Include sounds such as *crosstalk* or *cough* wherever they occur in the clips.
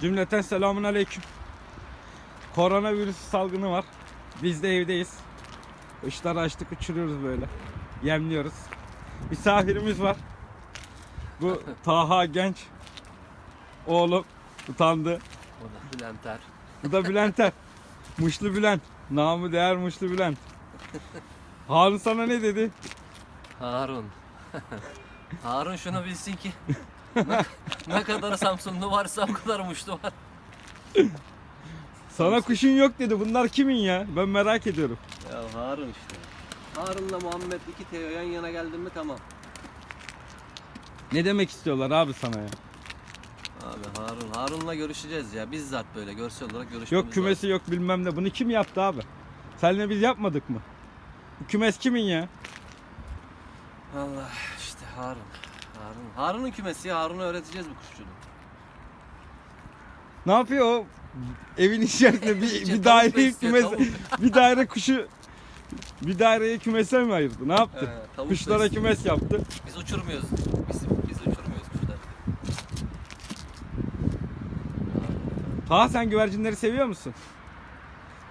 Cümleten selamun aleyküm. Koronavirüs salgını var. Biz de evdeyiz. Işları açtık uçuruyoruz böyle. Yemliyoruz. Misafirimiz var. Bu Taha Genç. Oğlum utandı. O da Bülenter. Bu da Bülenter. Muşlu Bülent. Namı değer Muşlu Bülent. Harun sana ne dedi? Harun. *laughs* Harun şunu bilsin ki ne, kadar Samsunlu varsa o kadar Muşlu var. Sana kuşun yok dedi. Bunlar kimin ya? Ben merak ediyorum. Ya Harun işte. Harun'la Muhammed iki Teo yan yana geldi mi tamam. Ne demek istiyorlar abi sana ya? Abi Harun. Harun'la görüşeceğiz ya. Bizzat böyle görsel olarak görüşmemiz Yok kümesi yok bilmem ne. Bunu kim yaptı abi? Seninle biz yapmadık mı? Bu kümes kimin ya? lazım. Allah işte Harun. Harun. Harun'un kümesi ya. Harun'u öğreteceğiz bu kuşçuluğu. Ne yapıyor o? Evin içerisinde bir, *laughs* bir daire besliyor, kümes, tavuk. *laughs* bir daire kuşu bir daireye kümese mi ayırdı? Ne yaptı? Tavuk Kuşlara besliyor. kümes yaptı. Biz uçurmuyoruz. Biz, biz uçurmuyoruz kuşları. Taha sen güvercinleri seviyor musun?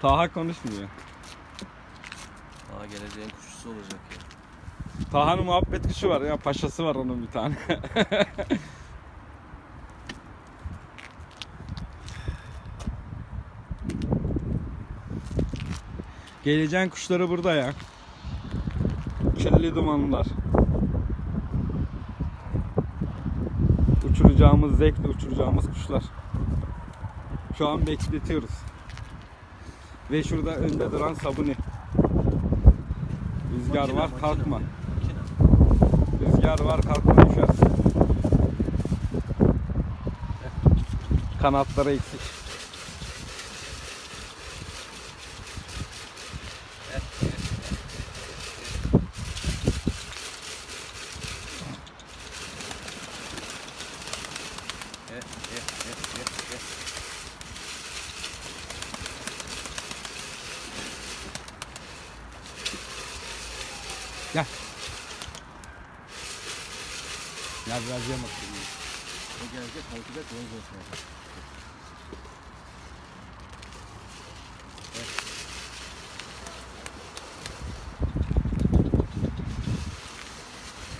Taha konuşmuyor. Aa geleceğin kuşçusu olacak ya. Taha'nın muhabbet kuşu var ya paşası var onun bir tane. *laughs* Geleceğin kuşları burada ya. Kirli dumanlar. Uçuracağımız zevkle uçuracağımız kuşlar. Şu an bekletiyoruz. Ve şurada önde duran sabuni. Rüzgar var kalkma. Rüzgar var kalkma düşersin. Kanatları eksik. Gel. Gel biraz atayım. O gelecek et onu göster.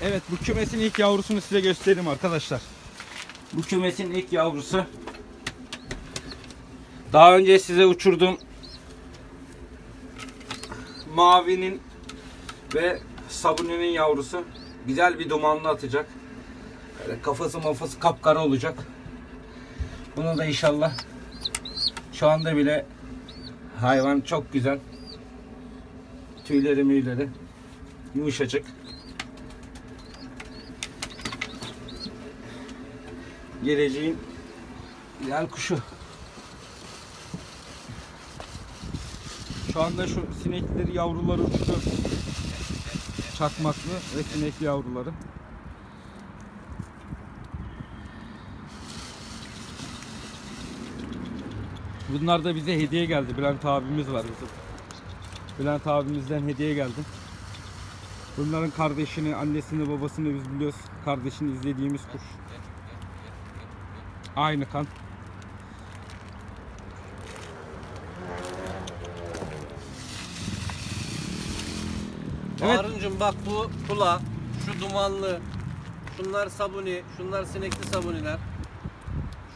Evet bu kümesin ilk yavrusunu size göstereyim arkadaşlar. Bu kümesin ilk yavrusu. Daha önce size uçurduğum mavinin ve sabuninin yavrusu. Güzel bir dumanlı atacak. Böyle kafası mafası kapkara olacak. Bunu da inşallah şu anda bile hayvan çok güzel. Tüyleri müyleri yumuşacık. geleceğin ideal kuşu. Şu anda şu sinekleri yavruları uçtu. Çakmaklı ve sinekli yavruları. Bunlar da bize hediye geldi. Bülent abimiz var bizim. Bülent abimizden hediye geldi. Bunların kardeşini, annesini, babasını biz biliyoruz. Kardeşini izlediğimiz kuş. Aynı kan. Evet. Harun'cum bak bu kula, şu dumanlı, şunlar sabuni, şunlar sinekli sabuniler.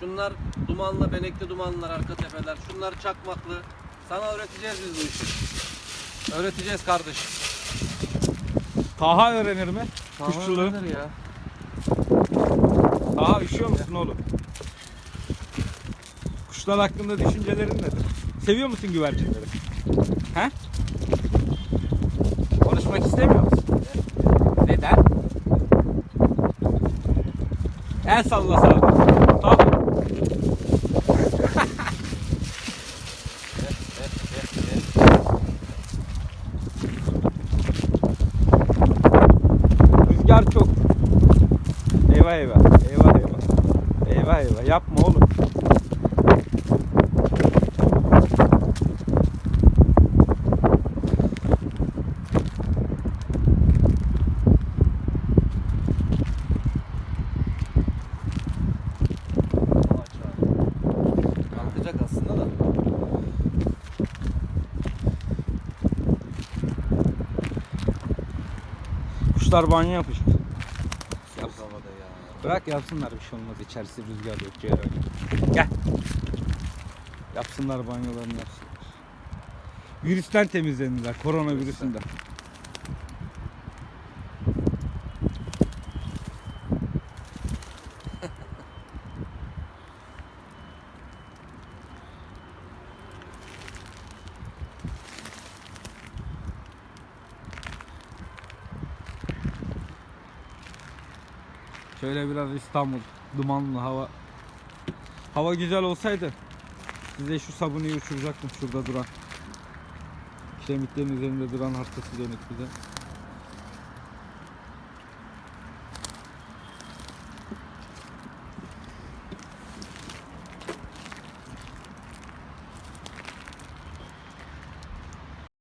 Şunlar dumanlı, benekli dumanlılar, arka tepeler. Şunlar çakmaklı. Sana öğreteceğiz biz bu işi. Öğreteceğiz kardeşim. Taha öğrenir mi? Kuşçuluğu. ya. Taha üşüyor musun oğlum? Kuşlar hakkında düşüncelerin nedir? Seviyor musun güvercinleri? He? Konuşmak istemiyor musun? Neden? El salla Eyvah eyvah. Eyvah eyvah. Eyvah eyvah. Yapma oğlum. Kuşlar banyo yapacak. Bırak yapsınlar bir şey olmaz. İçerisi rüzgar yok cerrah. Gel. Yapsınlar banyolarını yapsınlar. Virüsten temizlendiler. Korona Şöyle biraz İstanbul dumanlı hava. Hava güzel olsaydı size şu sabunayı uçuracaktım şurada duran. Şemitlerin üzerinde duran hastası dönük bize.